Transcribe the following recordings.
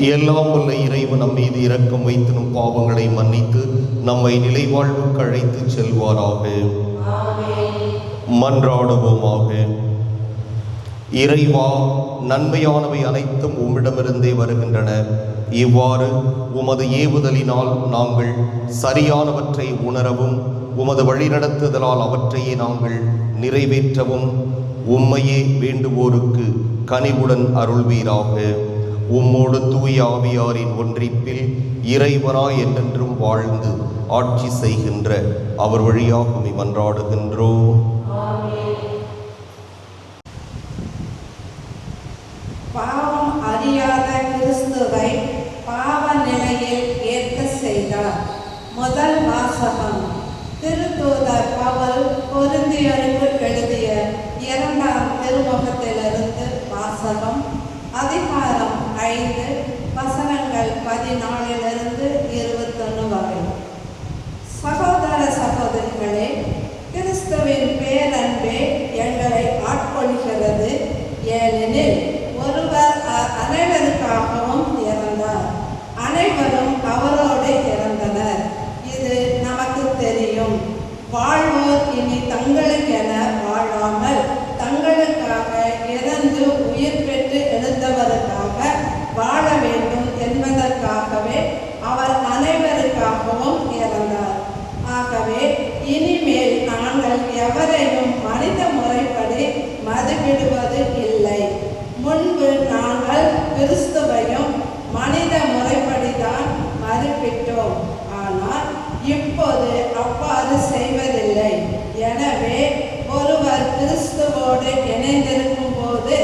எல்லாம் உள்ள இறைவன் நம் மீது இரக்கம் வைத்து நம் பாவங்களை மன்னித்து நம்மை நிலைவாழ்வுக்கு அழைத்து செல்வாராக. மன்றாடுவோமாக. இறைவா நன்மையானவை அனைத்தும் உம்மிடமிருந்தே வருகின்றன. இவ்வாறு உமது ஏவுதலினால் நாங்கள் சரியானவற்றை உணரவும் உமது வழிநடத்துதலால் அவற்றையே நாங்கள் நிறைவேற்றவும் உம்மையே வேண்டுவோருக்கு கனிவுடன் அருள்வீராக. உம்மோடு தூய ஆவியாரின் ஒன்றிப்பில் இறைவனாய் என்றென்றும் வாழ்ந்து ஆட்சி செய்கின்ற அவர் வழியாகவே மன்றாடுகின்றோம் பாவம் அறியாத கிறிஸ்துவை பாவ நிலையில் ஏற்க செய்தார் முதல் வாசகம் திருத்தூதர் பவுல் பொருந்தியருக்கு எழுதிய இரண்டாம் திருமுகத்திலிருந்து வாசகம் அதிகாரம் ஐந்து வசனங்கள் பதினாலு இருபத்தொன்று வரை சகோதர சகோதரிகளே கிறிஸ்துவின் பேரன்பே எங்களை ஆட்கொள்கிறது ஏனெனில் ஒருவர் அ- அனைவருக்காகவும் இறந்தார் அனைவரும் அவரோடு இறந்தனர் இது நமக்கு தெரியும் வாழ்வோர் இனி தங்களுக்கென வாழாமல் தங்களுக்காக இறந்து உயிர் பெற்று எழுந்தவருக்காக வாழ வேண்டும் என்பதற்காகவே அவர் அனைவருக்காகவும் இறந்தார் ஆகவே இனிமேல் நாங்கள் எவரையும் மனித முறைப்படி மதிப்பிடுவது இல்லை. முன்பு நாங்கள் கிறிஸ்துவையும் மனித முறைப்படிதான் மதிப்பிட்டோம். ஆனால் இப்போது அவ்வாறு செய்வதில்லை. எனவே ஒருவர் கிறிஸ்துவோடு இணைந்திருக்கும் போது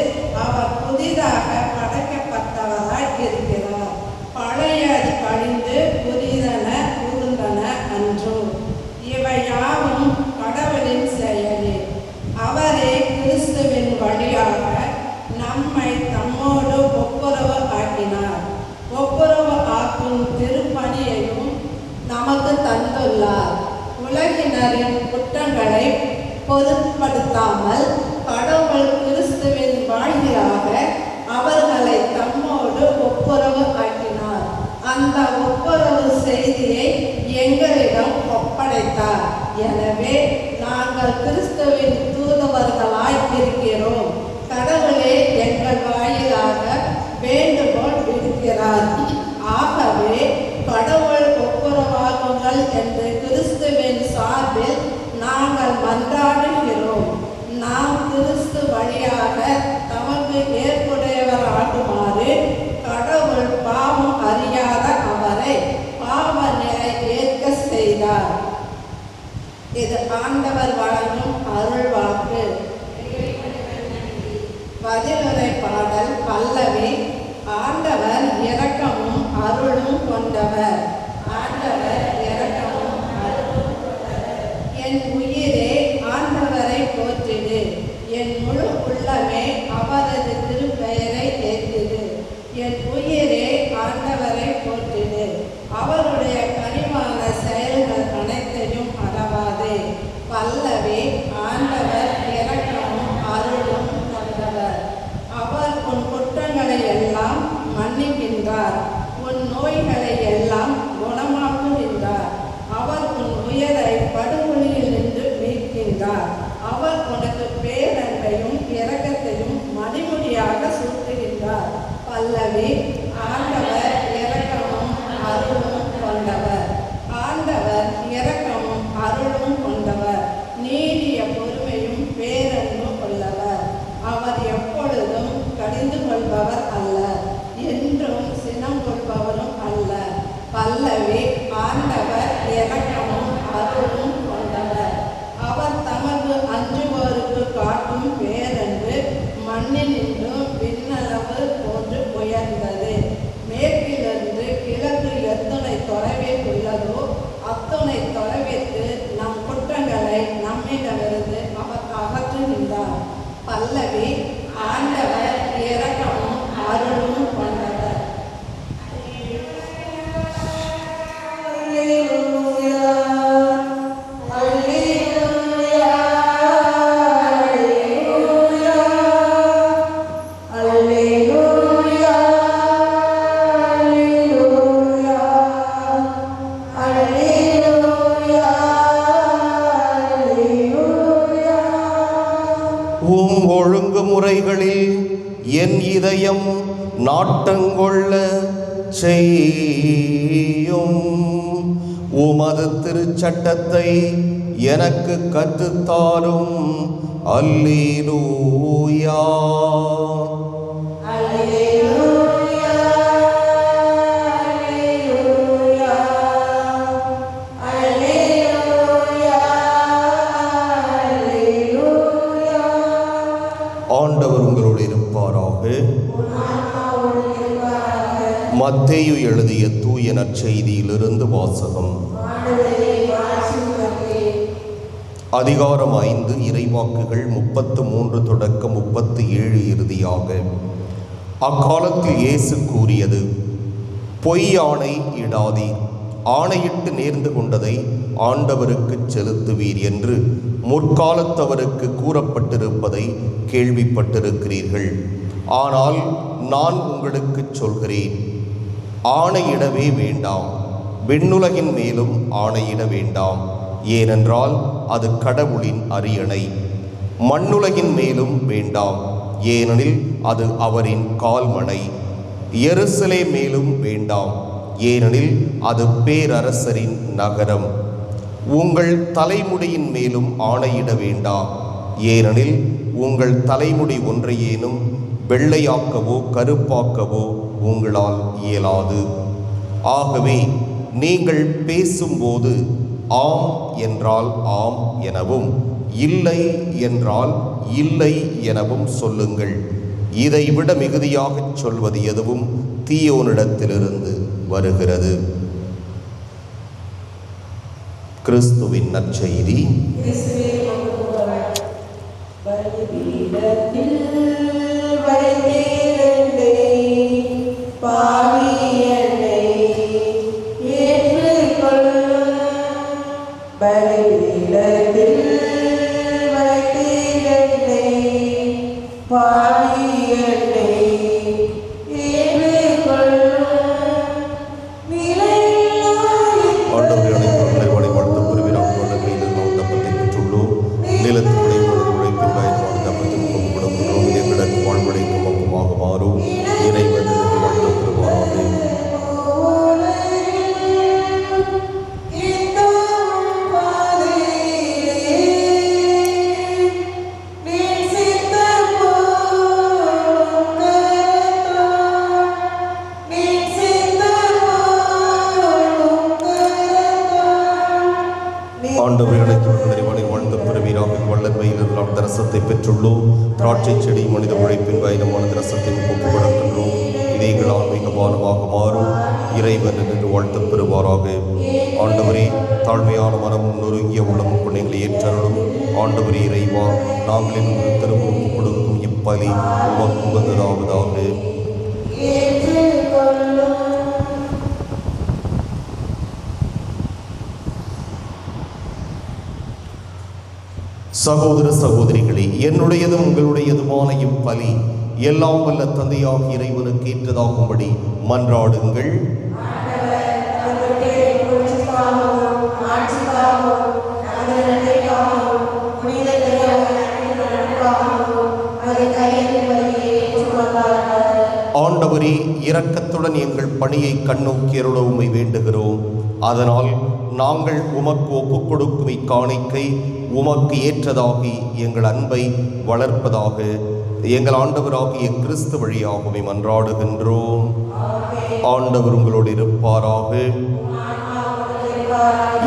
அவர் புதிதாக படைக்கப்பட்டவராய் இருக்கிறார் பழையது கழிந்து புதிதன புகுந்தன அன்றோ இவை யாவும் கடவுளின் செயலே அவரே கிறிஸ்துவின் வழியாக நம்மை தம்மோடு ஒப்புரவு ஆக்கினார் ஒப்புரவு ஆக்கும் திருப்பணியையும் நமக்கு தந்துள்ளார். உலகினரின் குற்றங்களை பொருட்படுத்தாமல் கடவுள் கிறிஸ்துவின் வாழ்கிறாக அவர்களை தம்மோடு ஒப்புரவு ஆக்கினார். அந்த ஒப்புரவு செய்தியை எங்களிடம் ஒப்படைத்தார். எனவே நாங்கள் கிறிஸ்துவின் தூதுவர்களாய் இருக்கிறோம் கடவுளே எங்கள் வாயிலாக வேண்டுகோள் விடுக்கிறார் ஆகவே கடவுள் ஒப்புரவாகுங்கள் என்று கிறிஸ்துவின் சார்பில் நாங்கள் மன்றாடுகிறோம் நாம் கிறிஸ்து வழியாக தமக்கு ஆட்டுமாறு கடவுள் பாவம் அறியாத அவரை பாவ நிலை ஏற்க செய்தார். இது ஆண்டவர் வழங்கும் அருள் வாக்கு பதிலுரை பாடல் பல்லவி ஆண்டவர் இரக்கமும் அருளும் கொண்டவர். verdad que அறிந்து கொள்பவர் அல்ல. என்றும் சினம் கொள்பவரும் அல்ல. பல்லவே ஆண்டவர் இறக்கமும் அருளும் கொண்டவர். அவர் தமது அஞ்சு இதயம் நாட்டங்கொள்ள செய்யும். உமது திருச்சட்டத்தை எனக்கு கற்றுத்தாரும் அல்லேலூயா மத்தேயு எழுதிய தூய நற்செய்தியிலிருந்து வாசகம். அதிகாரம் ஐந்து இறைவாக்குகள் முப்பத்து மூன்று தொடக்க முப்பத்து ஏழு இறுதியாக. அக்காலத்தில் இயேசு கூறியது பொய் ஆணை இடாதீர். ஆணையிட்டு நேர்ந்து கொண்டதை ஆண்டவருக்கு செலுத்துவீர் என்று முற்காலத்தவருக்கு கூறப்பட்டிருப்பதை கேள்விப்பட்டிருக்கிறீர்கள். ஆனால் நான் உங்களுக்கு சொல்கிறேன். ஆணையிடவே வேண்டாம். விண்ணுலகின் மேலும் ஆணையிட வேண்டாம். ஏனென்றால் அது கடவுளின் அரியணை. மண்ணுலகின் மேலும் வேண்டாம். ஏனெனில் அது அவரின் கால்மனை. எருசலே மேலும் வேண்டாம். ஏனெனில் அது பேரரசரின் நகரம். உங்கள் தலைமுடியின் மேலும் ஆணையிட வேண்டாம். ஏனெனில் உங்கள் தலைமுடி ஒன்றையேனும் வெள்ளையாக்கவோ கருப்பாக்கவோ உங்களால் இயலாது. ஆகவே நீங்கள் பேசும்போது ஆம் என்றால் ஆம் எனவும் இல்லை என்றால் இல்லை எனவும் சொல்லுங்கள். இதைவிட மிகுதியாகச் சொல்வது எதுவும் தீயோனிடத்திலிருந்து வருகிறது. கிறிஸ்துவின் நற்செய்தி. but திராட்சை செடி மனித உழைப்பின் வயதமான திரசத்தின் ஒப்பு கொடுக்கின்றோம் இதை எங்கள் பானமாக மாறும். இறைவன் என்று வாழ்த்து பெறுவாராக. ஆண்டவரே தாழ்மையான மனம் நொறுங்கிய உள்ளமும் பிள்ளைகளை ஏற்றருளும். ஆண்டவரே இறைவா நாங்களின் திரும்ப ஒப்பு கொடுக்கும் இப்பலி உமக்கு உகந்ததாவதாக. சகோதர சகோதரிகளே என்னுடையதும் உங்களுடையதுமான இப்பலி எல்லாம் வல்ல தந்தையாக இறைவனுக்கு ஏற்றதாகும்படி மன்றாடுங்கள். ஆண்டவரே இரக்கத்துடன் எங்கள் பணியை கண்ணோக்கி அருள வேண்டுகிறோம். அதனால் நாங்கள் உமக்கு ஒப்புக் கொடுக்கும் இக்காணிக்கை உமக்கு ஏற்றதாகி எங்கள் அன்பை வளர்ப்பதாக எங்கள் ஆண்டவராகிய கிறிஸ்து வழியாகவே மன்றாடுகின்றோம் ஆண்டவர் உங்களோடு இருப்பாராக.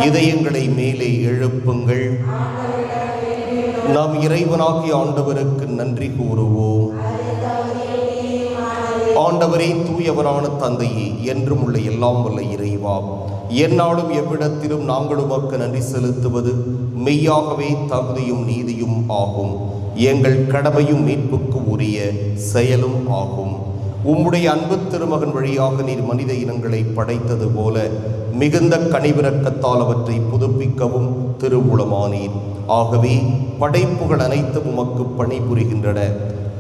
இதயங்களை மேலே எழுப்புங்கள். நாம் இறைவனாகிய ஆண்டவருக்கு நன்றி கூறுவோம். ஆண்டவரே தூயவரான தந்தையே என்றும் உள்ள எல்லாம் வல்ல இறைவா. எந்நாளும் எவ்விடத்திலும் நாங்கள் உமக்கு நன்றி செலுத்துவது மெய்யாகவே தகுதியும் நீதியும் ஆகும். எங்கள் கடமையும் மீட்புக்கு உரிய செயலும் ஆகும். உம்முடைய அன்பு திருமகன் வழியாக நீர் மனித இனங்களை படைத்தது போல மிகுந்த கனிவிறக்கத்தால் அவற்றை புதுப்பிக்கவும் திருவுளமானீர். ஆகவே படைப்புகள் அனைத்தும் உமக்கு பணிபுரிகின்றன.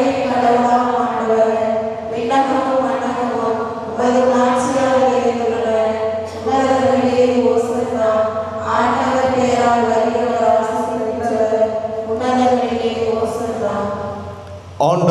கடவுளாம்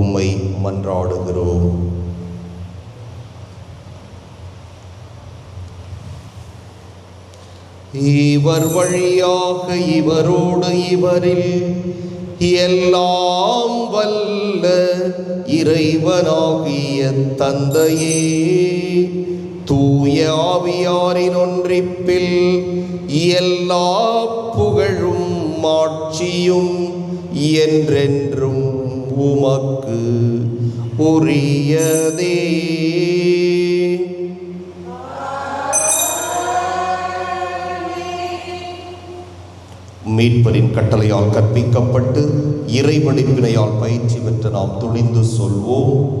உம்மை மன்றாடுகிறோம். இவர் வழியாக இவரோடு இவரில் எல்லாம் வல்ல இறைவனாகிய தந்தையே தூய ஆவியாரின் ஒன்றிப்பில் எல்லா புகழும் மாட்சியும் என்றென்றும் உமக்கு உரியதே. மீட்பரின் கட்டளையால் கற்பிக்கப்பட்டு இறைவழிப்பினையால் பயிற்சி பெற்ற நாம் துணிந்து சொல்வோம்.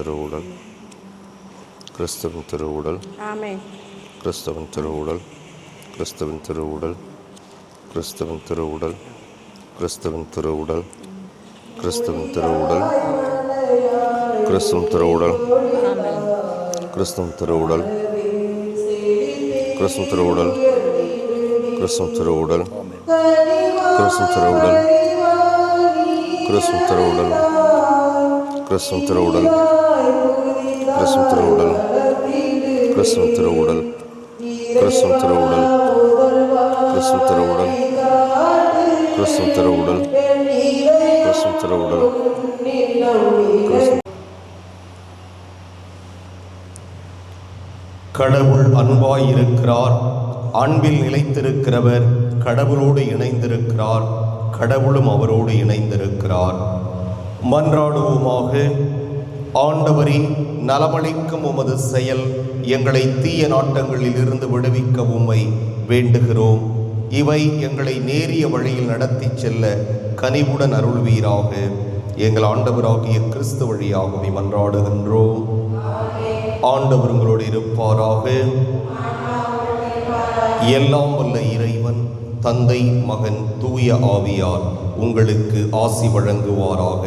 திருவுடல் கிறிஸ்துவின் திருவுடல் கிறிஸ்துவின் திருவுடல் கிறிஸ்துவின் திருவுடல் கிறிஸ்துவின் திருவுடல் கிறிஸ்துவின் திருவுடல் கிறிஸ்துவின் திருவுடல் கிறிஸ்துவின் திருவுடல் கிறிஸ்துவின் திருவுடல் கிறிஸ்துவின் திருவுடல் கிறிஸ்துவின் திருவுடல் கிறிஸ்துவின் திருவுடல் கிறிஸ்துவின் திருவுடல் கிறிஸ்துவின் திருவுடல் கிறிஸ்துவ திருவுடல் கிறிஸ்துவ திருவுடல் கிறிஸ்துவ திருவுடல் கிறிஸ்துவ திருவுடல் கிறிஸ்துவ திருவுடல் கிறிஸ்துவ திருவுடல் கடவுள் அன்பாயிருக்கிறார். அன்பில் நிலைத்திருக்கிறவர் கடவுளோடு இணைந்திருக்கிறார். கடவுளும் அவரோடு இணைந்திருக்கிறார். மன்றாடுவோமாக. ஆண்டவரின் நலமளிக்கும் உமது செயல். எங்களை தீய நாட்டங்களில் இருந்து விடுவிக்க உம்மை வேண்டுகிறோம். இவை எங்களை நேரிய வழியில் நடத்திச் செல்ல கனிவுடன் அருள்வீராக. எங்கள் ஆண்டவராகிய கிறிஸ்து வழியாகவே மன்றாடுகின்றோம். ஆண்டவர் உங்களோடு இருப்பாராக. எல்லாம் வல்ல இறைவன் தந்தை மகன் தூய ஆவியார் உங்களுக்கு ஆசி வழங்குவாராக.